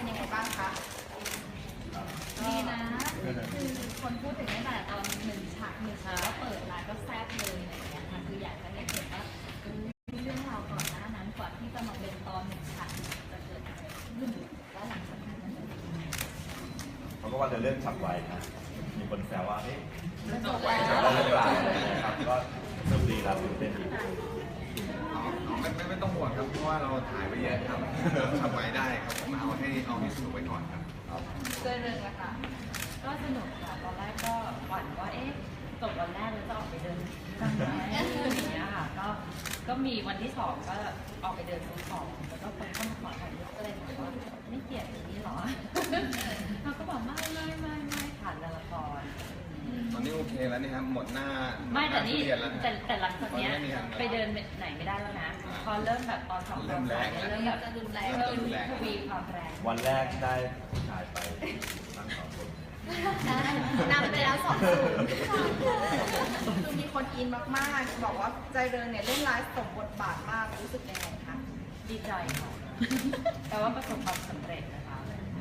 เป็นยังไงบ้างคะดีนะคือคนพูดถึงตั้งแต่ตอนหนึ่งฉากหนึ่งฉากก็เปิดมาก็แซ่บเลยอะไรอย่างเงี้ยค่ะคืออยากจะให้เห็นว่าเออเรื่องราวก่อนหน้านั้นกว่าที่จะมาเป็นตอนหนึ่งฉากจะเกิดอะไรขึ้นแล้วหลังจากนั้นมันจะเป็นยังไงเขาก็ว่าจะเรื่องฉับไวนะ มีคนแซวว่าเฮ้ยมันจบไวแล้วฉับไวหรือเปล่านะครับก็สนุกดีครับตื่นเต้นดี ไม่ไม่ไม่ต้องห่วงครับเพราะว่าเราถ่ายไว้เยอะครับทำไว้ได้ครับผมเอาให้เอาให้สนุกไว้ก่อนครับเจอเรื่องละค่ะก็สนุกค่ะตอนแรกก็หวั่นว่าเอ๊ะจบวันแรกแล้วจะออกไปเดินจังไหมอย่างเงี้ยค่ะก็ก็มีวันที่สองก็ออกไปเดินซื้อของแล้วก็คนเข้ามาขอถ่ายรูปก็เลยถามว่าไม่เกลียดอย่างนี้หรอเราก็บอกไม่ไม่ไม่ไม่ผ่านละคร ตอ นนี้โอเคแล้วนี่ครับหมดหน้าไม่แต่นี่หดหาทุเรียแล้วแต่แต่หลังจากเนี้ยตอม่มีทางไปเดินไหนไม่ได้แล้วนะ พอเริ่มแบบตอนสองตอนสามเนี่ยเริ่มแบบจะรุนแรงเริ่มทวีความแรง วันแรกได้ผู้ชายไปทั้งสองคนนำไปแล้วสองศูนย์คือมีคนอินมากๆ บอกว่าใจเริงเนี่ยเล่นไลฟ์สมบทบาทมาก รู้สึกยังไงคะ ดีใจค่ะ แต่ว่าประสบความสำเร็จนะคะ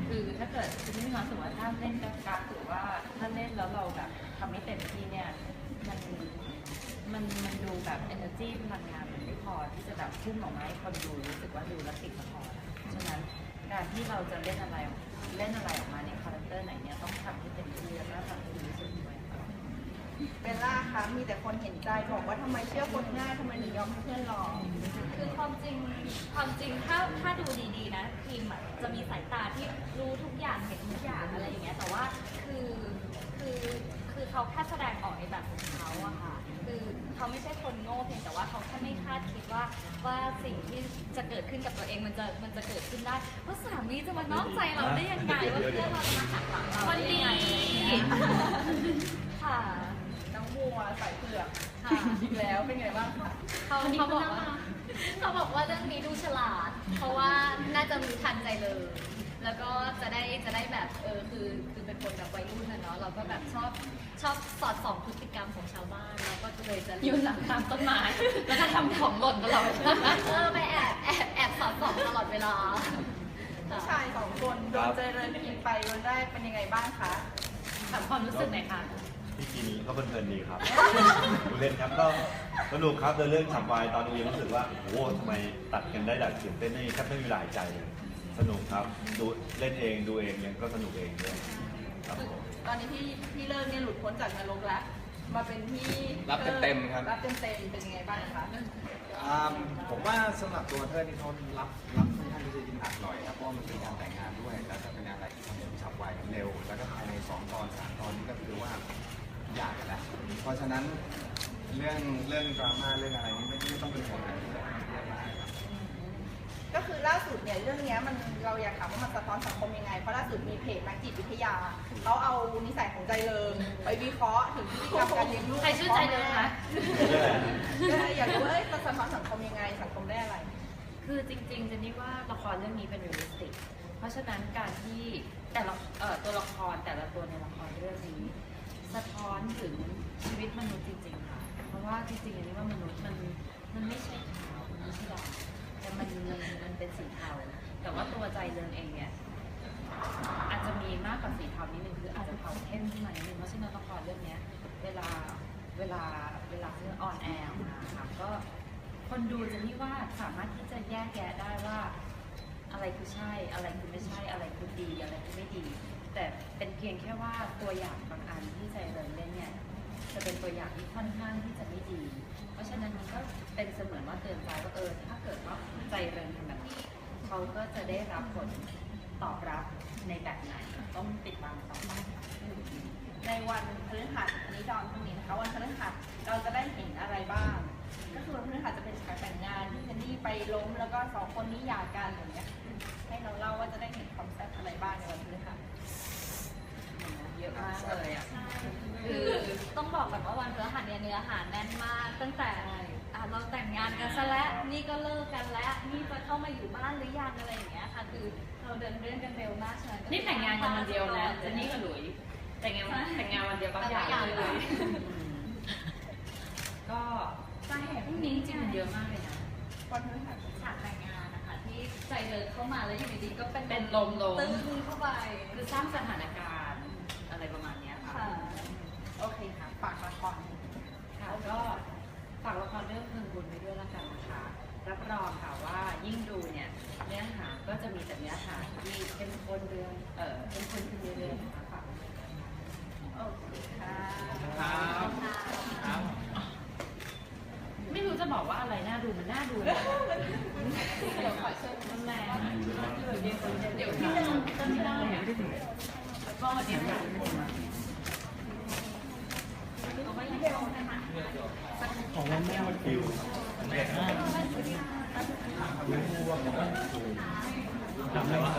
คือถ้าเกิดคุณมีความรู้สึกว่าถ้าเล่นกับกั๊กหรือว่าถ้าเล่นแล้วเราแบบ ทำไม่เต็มที่เนี่ย มันมันมันดูแบบ energy พลังงานมันไม่พอที่จะแบบพุ่งออกมาให้คนดูรู้สึกว่าดูแล้วติดละครฉะนั้นการที่เราจะเล่นอะไรเล่นอะไรออกมาในคาแรคเตอร์ไหนเนี่ยต้องทำให้เต็มที่แล้วก็ทำให้ดีที่สุดด้วยค่ะเบลล่าคะมีแต่คนเห็นใจบอกว่าทำไมเชื่อคนง่ายทำไมถึงยอมให้เพื่อนหลอกคือความจริงความจริงถ้าถ้าดูดีๆนะทีมอะจะมีสายตาที่รู้ทุกอย่างเห็นทุกอย่างอะไรอย่างเงี้ยแต่ว่าคือคือ คือเขาแค่แสดงออกในแบบของเขาอะค่ะ คือเขาไม่ใช่คนโง่เพียงแต่ว่าเขาแค่ไม่คาดคิดว่าว่าสิ่งที่จะเกิดขึ้นกับตัวเองมันจะมันจะเกิดขึ้นได้ว่าสามีจะมานอกใจเราได้ยังไงว่าเพื่อนเราจะมาหักหลังเราคนได้ดียังไงค่ะน้องบัวใส่เผือกค่ะอีกแล้วเป็นไงบ้างคะเขาเขาบอกว่าเขาบอกว่าเรื่องนี้ดูฉลาด เพราะว่าน่าจะรู้ทันใจเลย แล้วก็จะได้จะได้แบบเออคือคือเป็นคนแบบวัยรุ่นนะเนาะเราก็แบบชอบชอบสอดส่องพฤติกรรมของชาวบ้านเราก็เลยจะยืนหลังตามต้นไม้แล้วก็ทำของหล่นตลอดเวลาเออไปแอบแอบแอบสอดส่องตลอดเวลาผู้ชายสองคนโดนใจเริงกินไปวันแรกเป็นยังไงบ้างคะถามความรู้สึกหน่อยค่ะที่กินก็เพลินๆดีครับดูเล่นครับก็สนุกครับเดินเรื่องฉับไวตอนดูยังรู้สึกว่าโอ้โหทำไมตัดกันได้แบบตื่นเต้นนี่แทบไม่มีเวลาหายใจเลย สนุกครับดูเล่นเองดูเองยังก็สนุกเองด้วยครับผมตอนนี้ที่ที่เลิกเนี่ยหลุดพ้นจากนรกแล้วมาเป็นที่รับเต็มๆครับ รับเต็มๆเป็นยังไงบ้างคะอ่าผมว่าสำหรับตัวเธอที่เขารับรับค่อนข้างที่จะยินหนักหน่อยครับเพราะว่ามันเป็นการแต่งงานด้วย แล้วก็เป็นอะไรที่ทำให้ฉับไวเร็ว แล้วก็ภายในสองตอนสามตอนนี้ก็คือว่าหย่ากันแล้วเพราะฉะนั้นเรื่องเรื่องดราม่าเรื่องอะไรนี่ไม่ไม่ต้องเป็นห่วงอะไรเลยเรียบร้อยครับ ก็คือ ล่าสุดเนี่ยเรื่องเนี้ยมันเราอยากถามว่ามันสะท้อนสังคมยังไง เพราะล่าสุดมีเพจนักจิตวิทยาเขาเอานิสัยของใจเริงไปวิเคราะห์ถึงพฤติกรรมการเลี้ยงลูกใครชื่อใจเริงคะ ก็เลยอยากรู้ว่าเอ้ยมันสะท้อนสังคมยังไง สังคมได้อะไร คือจริงๆเจนนี่ว่าละครเรื่องนี้เป็นเรียลลิสติก เพราะฉะนั้นการที่แต่ละเอ่อตัวละครแต่ละตัวในละครเรื่องนี้ สะท้อนถึงชีวิตมนุษย์จริงๆค่ะ เพราะว่าจริงๆอันนี้ว่ามนุษย์มันมันไม่ใช่ขาวมันไม่ใช่ดำแต่ มันมันมันเป็นสีเทาแต่ว่าตัวใจเรืองเองเนี่ยอาจจะมีมากกว่าสีเทานิดนึงคืออาจจะเทาเข้มขึ้นมานิดนึงเพราะฉะนั้นละครเรื่องเนี้ย เวลาเวลาเวลาที่ออนแอร์ออกมาค่ะก็คนดูจะนี่ว่าสามารถที่จะแยกแยะได้ว่า อะไรคือใช่ อะไรคือไม่ใช่อะไรคือดีอะไรคือไม่ดี แต่เป็นเพียงแค่ว่าตัวอย่างบางอันที่ใจเริงเล่นเนี่ย จะเป็นตัวอย่างที่ค่อนข้างที่จะไม่ดี เพราะฉะนั้นมันก็เป็นเสมือนว่าเตือนใจว่าเออถ้าเกิดว่าใจเริงทำแบบนี้เขาก็จะได้รับผลตอบรับในแบบไหนต้องติดตามต่อไปในวันพฤหัสนี้ดอนพรุ่งนี้นะคะวันพฤหัสเราจะได้เห็นอะไรบ้าง ก็คือวันพฤหัสจะเป็นฉากแต่งงานที่เจนนี่ไปล้มแล้วก็สองคนนี้หย่ากันอย่างเงี้ยให้เราเล่าว่าจะได้เห็นความแซ่บอะไรบ้างในวันพฤหัสเยอะมากเลยอะ ต้องบอกแบบว่าวันพฤหัสเนี่ยเนื้อหาแน่นมากตั้งแต่อะเราแต่งงานกันซะแล้วนี่ก็เลิกกันแล้วนี่จะเข้ามาอยู่บ้านหรือยังอะไรอย่างเงี้ยค่ะ คือเราเดินเรื่องกันเร็วมากฉะนั้นก็นี่แต่งงานกันวันเดียวนะเจนนี่กับหลุยแต่งงานวันแต่งงานวันเดียวก็หย่าเลย ก็สาเหตุพรุ่งนี้จริงๆมันเยอะมากเลยนะวันพฤหัสฉากแต่งงานนะคะที่ใจเดินเข้ามาแล้วอยู่ดีๆก็เป็นเป็นลมลมตึ้งเข้าไปคือสร้างสถานการณ์อะไรประมาณเนี้ยค่ะ ค่ะ โอเคค่ะฝากละคร ค่ะก็ฝากละครเรื่องเพลิงบุญไว้ด้วยละกันนะคะ รับรองค่ะว่ายิ่งดูเนี่ยเนื้อหาก็จะมีแต่เนื้อหาที่ เข้มข้นเรื่องเออเข้มข้นขึ้นเรื่อนคะฝากไว้ด้วยกันนะโอเคค่ะครับครับไม่รู้จะบอกว่าอะไรน่าดูมันน่าดูเดี๋ยวขอเชิญคุณแม่เดี๋ยวเดี๋ยวที่จะจะไม่ได้อะแล้วก็เดี๋ยวฟิววันแม่ ใช่ปะ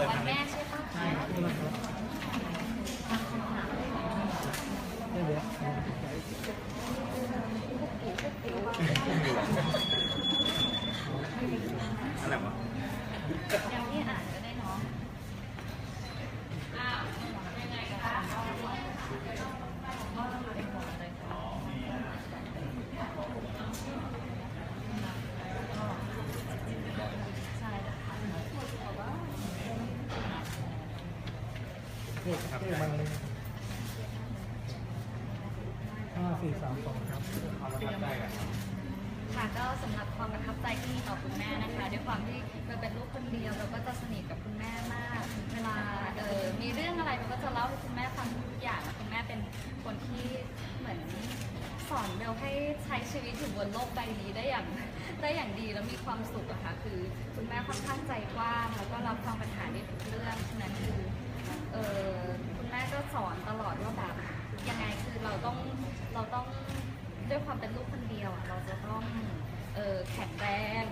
อะไรวะ ยังไม่อ่านก็ได้เนาะอ้าวยังไงคะใช่ค่ะ ห้าสี่สามสองครับความประทับใจครับค่ะก็สำหรับความประทับใจที่มีต่อคุณแม่นะคะด้วยความที่เราเป็นลูกคนเดียวเราก็จะสนิทกับคุณแม่มาก เวลาเออมีเรื่องอะไรเราก็จะเล่าให้คุณแม่ฟังทุกอย่างคุณแม่เป็นคนที่เหมือนสอนเบลให้ใช้ชีวิตอยู่บนโลกใบนี้ได้อย่างได้อย่างดีแล้วมีความสุขอะค่ะคือคุณแม่ค่อนข้างใจกว้างแล้วก็รับฟังปัญหาได้ทุกเรื่องฉะนั้นคือ เออคุณแม่ก็สอนตลอดว่าแบบยังไงคือเราต้องเราต้องด้วยความเป็นลูกคนเดียวอะเราจะต้องเออแข็งแรง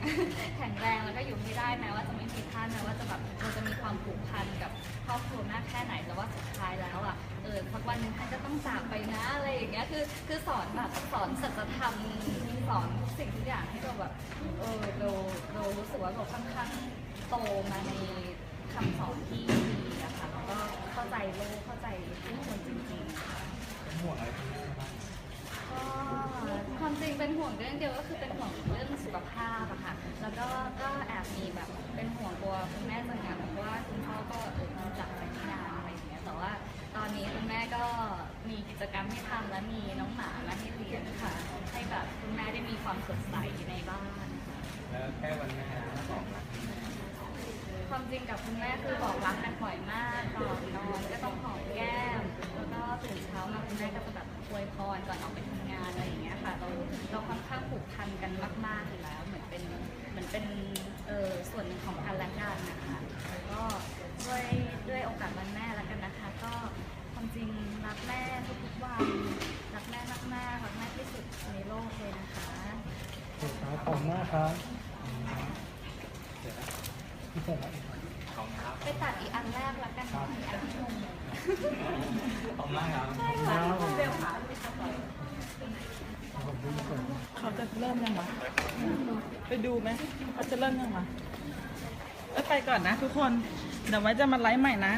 แข็งแรงแล้วก็อยู่ให้ได้แม้ว่าจะไม่มีท่านแม้ว่าจะแบบเราจะมีความผูกพันกับครอบครัวมากแค่ไหนแต่ว่าสุดท้ายแล้วอะเออสักวันหนึ่งท่านก็ต้องจากไปนะอะไรอย่างเงี้ยคือคือสอนแบบสอนสัจธรรมสอนทุกสิ่งทุกอย่างให้เราแบบเออเราเรารู้สึกว่าเราค่อนข้างโตมาใน คำสอนที่ดีนะคะแล้วก็เข้าใจโลกเข้าใจทุกคนจริงๆห่วงอะไรคุณแม่บ้างก็ความจริงเป็นห่วงเรื่องเดียวก็คือเป็นห่วงเรื่องสุขภาพอะค่ะ แล้วก็ก็แอบมีแบบเป็นห่วงตัวคุณแม่เหมือนกันเพราะว่าคุณพ่อก็เออจากไปที่นานอะไรอย่างเงี้ยแต่ว่าตอนนี้คุณแม่ก็มีกิจกรรมให้ทำและมีน้องหมามาให้เลี้ยงค่ะ ให้แบบคุณแม่ได้มีความสดใสในบ้านแล้วแค่วันแม่ทั้งสองรัก ความจริงกับคุณแม่คือบอกรักกันบ่อยมากก่อนนอนก็ต้องหอมแก้มแล้วก็ตื่นเช้ามาคุณแม่ก็จะแบบอวยพรก่อนออกไปทำงานอะไรอย่างเงี้ยค่ะเราเราค่อนข้างผูกพันกันมากๆอยู่แล้ว เหมือนเป็นเหมือนเป็นเออส่วนหนึ่งของกันและกันนะคะแล้วก็ด้วยด้วยโอกาสวันแม่แล้วกันนะคะ ก็ความจริงรักแม่ทุกๆวันรักแม่มากๆรักแม่ที่สุดในโลกเลยนะคะเด็กครับผมมากครับพี่เสร็จแล้ว ขอบคุณครับ ไปตัดอีกอันแรกแล้วกันนะอีกอันที่งงขอบคุณมากครับใช่ค่ะเบลขาไม่สบายผมดูก่อนเขาจะเริ่มยังวะไปดูไหมเขาจะเริ่มยังวะเอ้ยไปก่อนนะทุกคน เดี๋ยวไว้จะมาไลฟ์ใหม่นะ